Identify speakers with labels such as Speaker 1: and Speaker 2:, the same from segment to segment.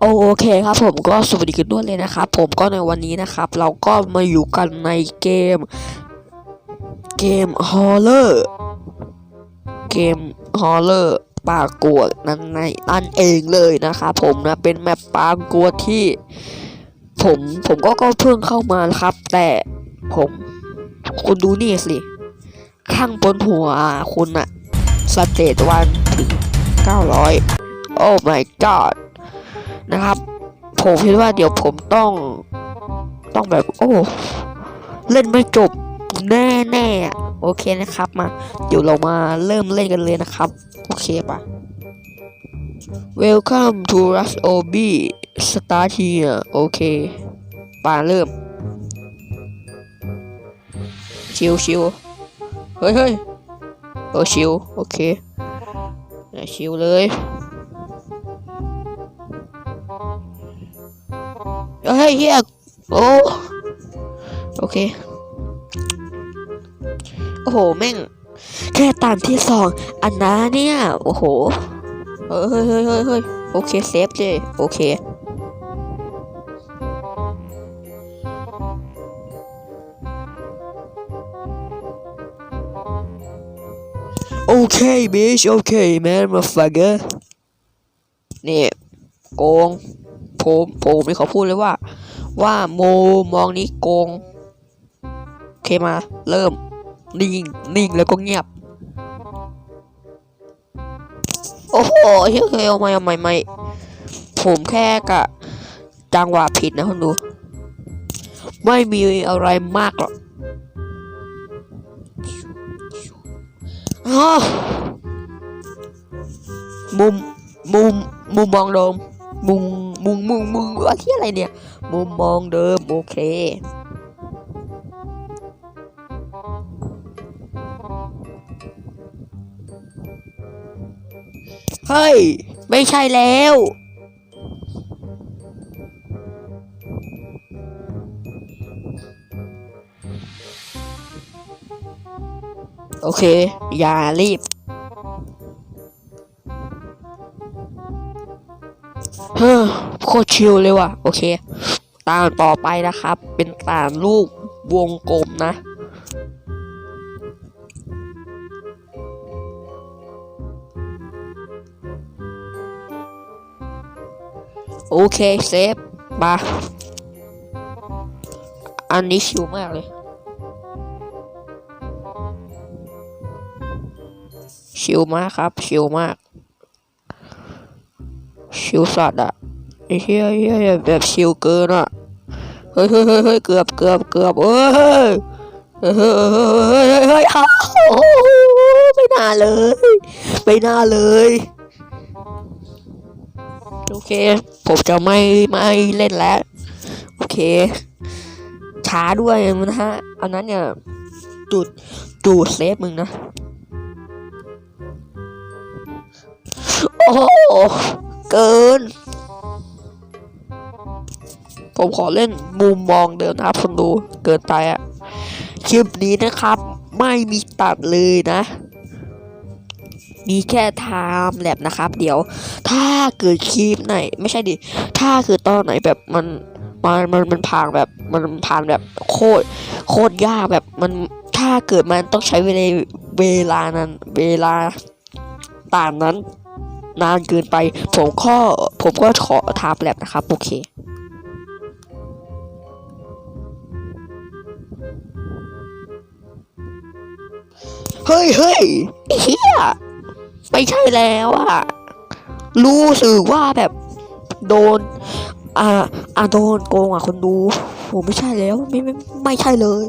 Speaker 1: โอเคครับผมก็สวัสดีกันด้วยเลยนะครับ ผมก็ในวันนี้นะครับ เราก็มาอยู่กันในเกม เกมฮอลเลอร์เกมฮอลเลอร์ปากวดนั่นในนั่นเองเลยนะครับผมนะเป็นแมปปากวดที่ ผมผมก็ก็เพิ่งเข้ามาครับ แต่ผมคุณดูนี่สิ ข้างบนหัวคุณอะสเตตวันถึง900 โอ้ my god นะครับ ผมคิดว่าเดี๋ยวผมต้องต้องแบบโอ้เล่นไม่จบแน่แน่ๆโอเคนะครับมา เดี๋ยวเรามาเริ่มเล่นกันเลยนะครับ โอเคปะ Welcome to Rush OB Start here โอเคปาเริ่ม ชิวชิวเฮ้ยเฮ้ยเออชิวโอเคชิวเลย เฮ้ยเฮียโอ้โอเค โอ้โห แม่ง แค่ตามที่สองอันนะเนี่ย โอ้โหเฮ้ยเฮ้ยเฮ้ยเฮ้ยเฮ้ยโอเคเซฟเลยโอเคโอเคบิชโอเคแมนมาฟักเกอร์นี่โกง ผมผมไม่ขอพูดเลยว่า ว่าโมมองนี้โกงโอเคมา เริ่ม นิ่ง นิ่งแล้วก็เงียบ โอ้โหเฮ้ยเฮ้ยเอาไม่เอาไม่ไม่ผมแค่กะจังหวะผิดนะคุณดู ไม่มีอะไรมากหรอกมุมมุมมุมมองเดิม มุมมุมมุมมุมว่าที่อะไรเนี่ย มุมมองเดิมโอเค เฮ้ย ไม่ใช่แล้วโอเค อย่ารีบ โคตรชิลเลยว่ะ โอเค ตาต่อไปนะครับ เป็นตามลูกวงกลมนะ โอเค เซฟมาอันนี้ชิวมากเลยชิวมากครับ ชิวมาก ชิวสัตว์อะ เหี้ยเหี้ยแบบชิวเกินอะเฮ้ยเฮ้ยเฮ้ยเกือบเกือบเกือบเอ้ยเฮ้ยเฮ้ยเฮ้ยเฮ้ยเฮ้ยเฮ้ยอ้าไม่น่าเลยไม่น่าเลยโอเค ผมจะไม่ไม่เล่นแล้ว โอเค ช้าด้วยนะฮะอันนั้นเนี่ยจุดจูดเซฟมึงนะ โอ้เกิน ผมขอเล่นมุมมองเดิมนะครับคนดูเกินไปอะคลิปนี้นะครับ ไม่มีตัดเลยนะ มีแค่ไทม์แลบนะครับ เดี๋ยว ถ้าเกิดคลิปไหน ไม่ใช่ดิ ถ้าคือตอนไหนแบบมันมันมันมันผ่านแบบมันผ่านแบบโคตรโคตรยากแบบมันถ้าเกิดมันต้องใช้เวลาเวลานั้น เวลาตามนั้น นานเกินไป ผมก็ผมก็ขอไทม์แลบนะครับ โอเค เฮ้ยเฮ้ยเฮียไม่ใช่แล้วอะรู้สึกว่าแบบโดน อ่าอ่าโดนโกงอะคนดูโหไม่ใช่แล้วไม่ไม่ไม่ใช่เลย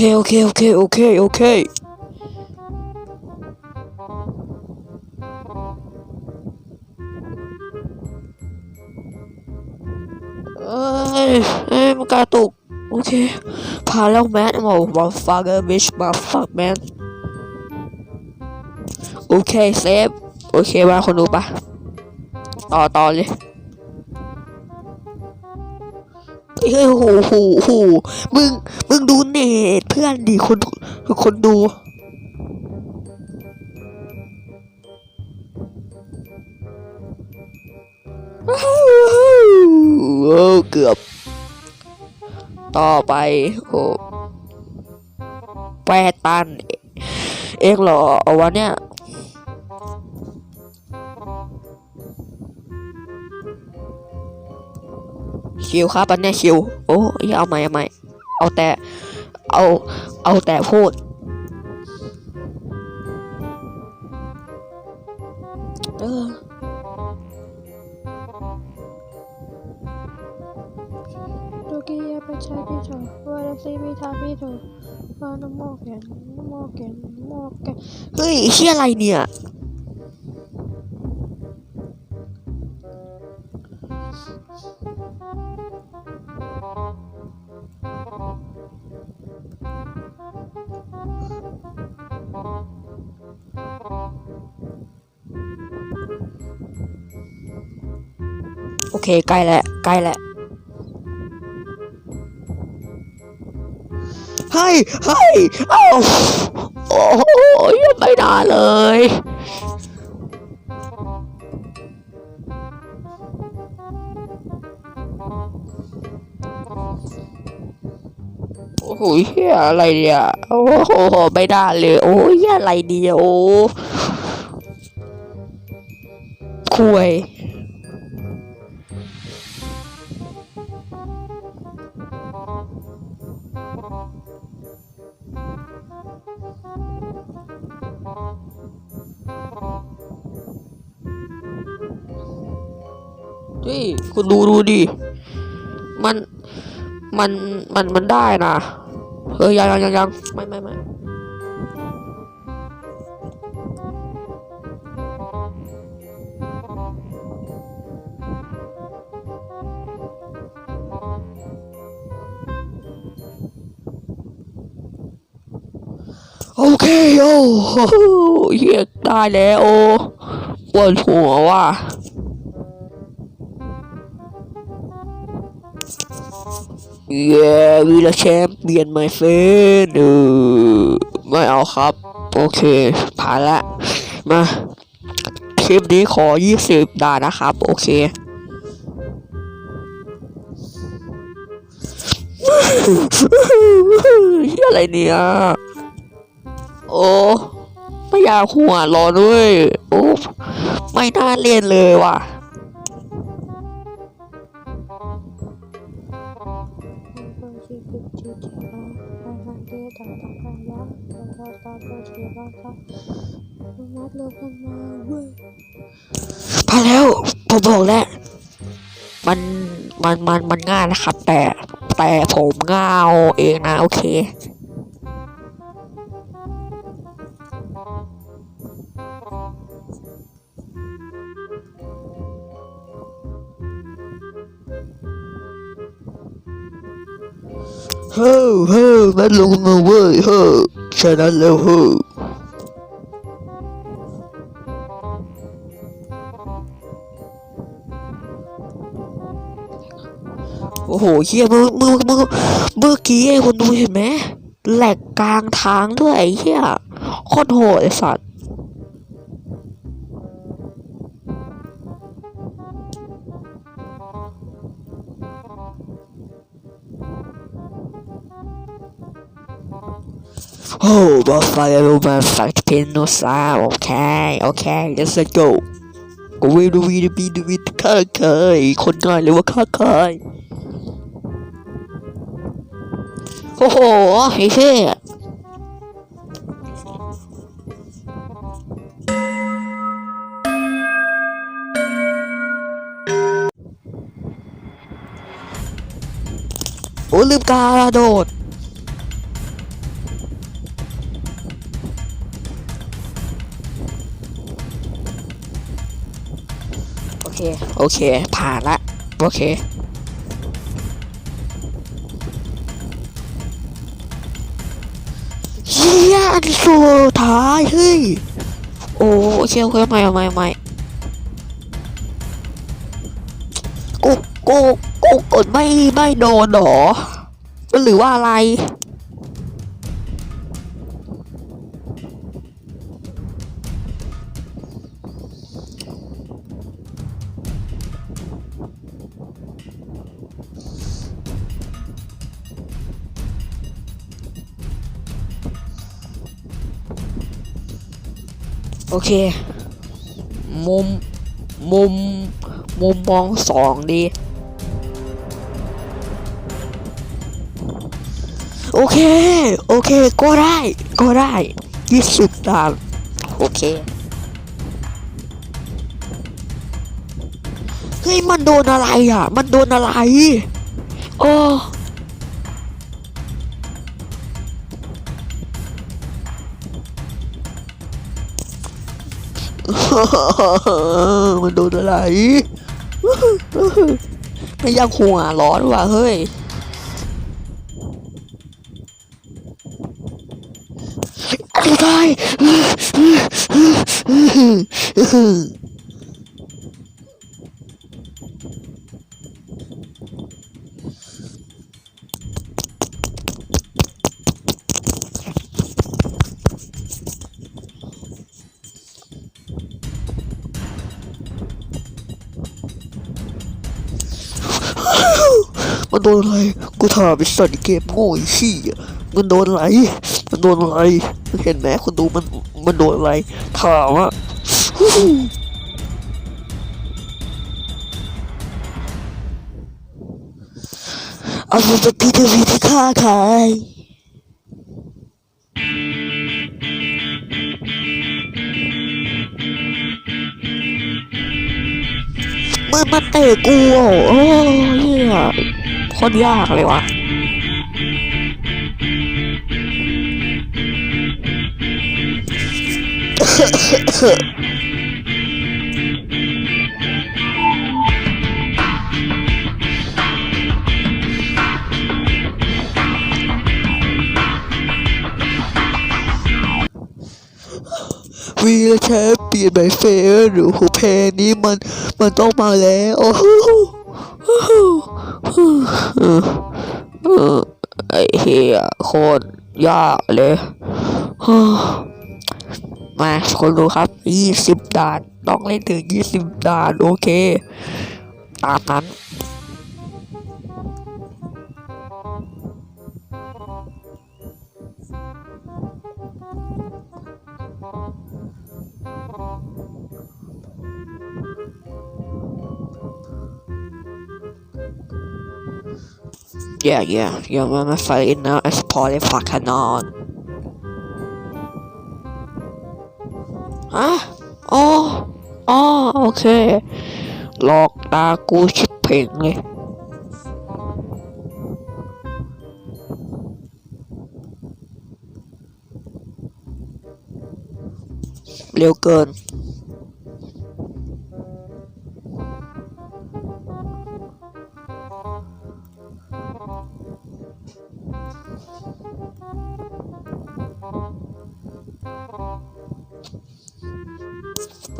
Speaker 1: เคโอเคโอเคโอเคโอเคเอ้ยเอ้ยมันกระตุกโอเคพาแล้วแมนโอ้มาฟังเกอร์บิชมาฟักแมนโอเคเซฟโอเคมาคนดูปะต่อต่อเลย เฮ้ยโหโหโหมึง มึงดูเน็ตเพื่อนดิคนคนดูว้เกือบ ต่อไปโอ้แปดตัน เองเหรอเอาวะเนี่ย ชิวครับอันเนี้ยชิว โอ้ยเอาใหม่เอาใหม่เอาแต่เอาเอาแต่พูดเออ
Speaker 2: Turkiye Pechapito, Varasibitapito, Vanamoken, Moken, Moken.
Speaker 1: เฮ้ยเชี่ยอะไรเนี่ย เคใกล้แล้วใกล้แล้วเฮ้ยเฮ้ยเอ้าโอ้โหยังไม่ได้เลยโอ้โหเฮียอะไรเนี่ยโอ้โหไม่ได้เลย โอ้ยเหี้ยอะไรเนี่ยโอ้คุย เฮ้ยคุณดูดูดิ มัน มัน มัน มันได้นะเฮ้ยยังยังยังยังไม่ไม่ไม่ โอเคโอ้โหเฮียได้แล้วโอ้ปวดหัวว่ะเย้วีละแชมเปลี่ยนไมเฟนเออไม่เอาครับ โอเค ผ่านละ มา คลิปนี้ขอ 20 ดานะครับ โอเคอะไรเนี่ย โอ้ไม่อยากหัวร้อนด้วย โอ้ไม่น่าเล่นเลยว่ะพอแล้วผมบอกแล้วมันมันมันมันง่ายนะครับ แต่แต่ผมง่าเอาเองนะ โอเค ฮ้อเฮ้อมันลงมาเว้ยเฮ้อฉะนั้นแล้วเฮ้โอ้โหเฮียมือมือมือเมื่อกี้ไอ้คนดูเห็นไหมแหลกกลางทางด้วยไอ้เฮียโคตรโหดไอ้สัตว์ โอ้บอสไฟรูมาสักเพนโนซาโอเคโอเค let's go กูวิดูวีดูบีดูวีข้าเคยคนง่ายเลยว่าข้าเคยโอ้โหไอ้เชี่ยโอ้ลืมกาโดด เค โอเค ผ่านละ โอเคเฮียอันสุดท้ายเฮ้ย โอ้โอเคโอเคไม่ไม่ไม่กูกูกูกดไม่ไม่โดนหรอ หรือว่าอะไร เค มุม มุม มุมมองสองดี โอเค โอเค ก็ได้ ก็ได้ยี่สิบดานโอเค เฮ้ย มันโดนอะไรอะ มันโดนอะไร โอ้ มันโดนอะไรไม่อยากหัวร้อนว่ะเฮ้ยอะไมันโดนอะไร กูถามไอ้สัตว์ไอ้เกมโง่ไอ้ขี้มันโดนอะไร มันโดนอะไรเห็นไหมคนดูมันมันโดนอะไร ถามอะเอาสักทีเดียวที่ฆ่าใครมันมาเตะกูอะโอ้ยเหี้ย คตรยากเลยวะวีลแชมเปลี่ยนใบเฟรหรือหูเพลงนี้มันมันต้องมาแล้ว เออไอ้เฮียโคตรยากเลยมาคนดูครับยี่สิบด่าน ต้องเล่นถึงยี่สิบด่าน โอเค ตามนั้น Yeah, yeah, yeah, I'm fighting now as part of fucking on. ฮะอ๋ออ๋อโอเคหลอกตากูชิบเพ่งเลยเร็วเกิน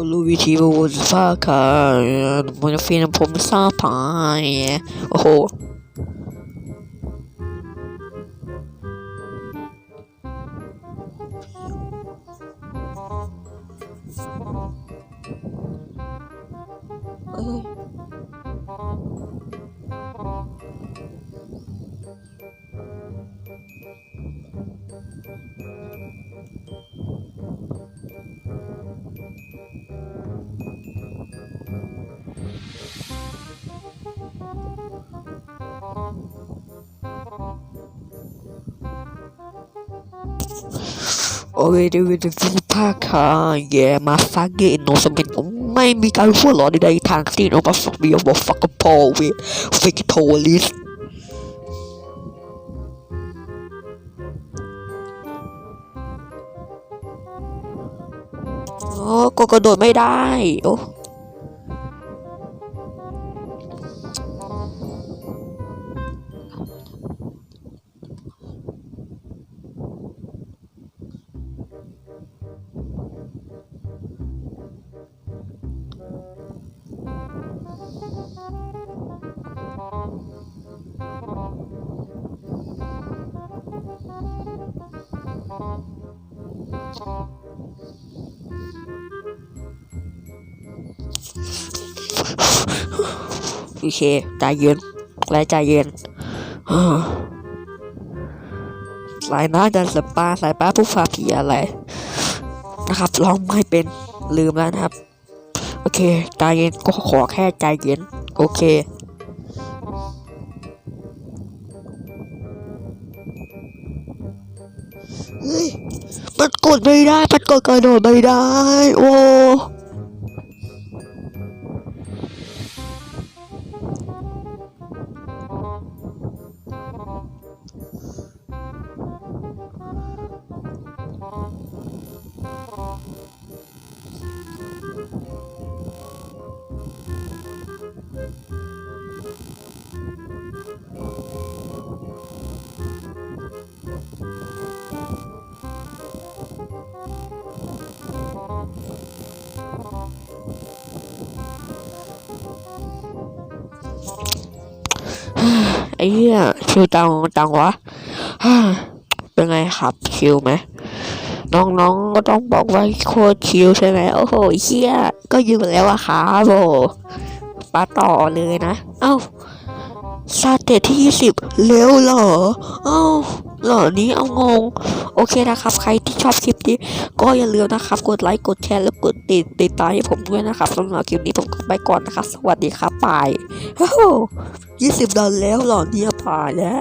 Speaker 1: 不รู้วิธีว่าจะฟ้ โอเคเดี๋ยวจะฟูภาคค่ะแย่มาฟังเกนโนสมินไม่มีการหัวเราะใดๆทางสิ้นโอปฟักเบียบอกฟักกับพอเวฟิกโทลิสโอ้ก็กระโดดไม่ได้ โอ้ โอเคใจเย็นและใจเย็นสายน้าดันสปาสายป้าผู้ฟ้าผีอะไร นะครับร้องไม่เป็นลืมแล้วนะครับ โอเค ใจเย็นก็ขอแค่ใจเย็น โอเคมันกดไม่ได้ มันกดกระโดดไม่ได้ โอ้ ไอ้เหี้ยชิวตังตังวะฮ่าเป็นไงครับชิวไหมน้องๆก็ต้องบอกว่าโคตรชิวใช่ไหมโอ้โหเหี้ยก็ยืมแล้วอะครับโอ้ปาต่อเลยนะ เอ้า ซาเตที่ยี่สิบเร็วเหรอ เอ้าเหรอนี้เอางง โอเคนะครับ ใครที่ชอบคลิปนี้ ก็อย่าลืมนะครับ กดไลค์ กดแชร์ แล้วกดติดติดตามให้ผมด้วยนะครับสำหรับคลิปนี้ผมก็ไปก่อนนะครับ สวัสดีครับบายยี่สิบดอลแล้วเหรอเนี่ยป่ายแล้ว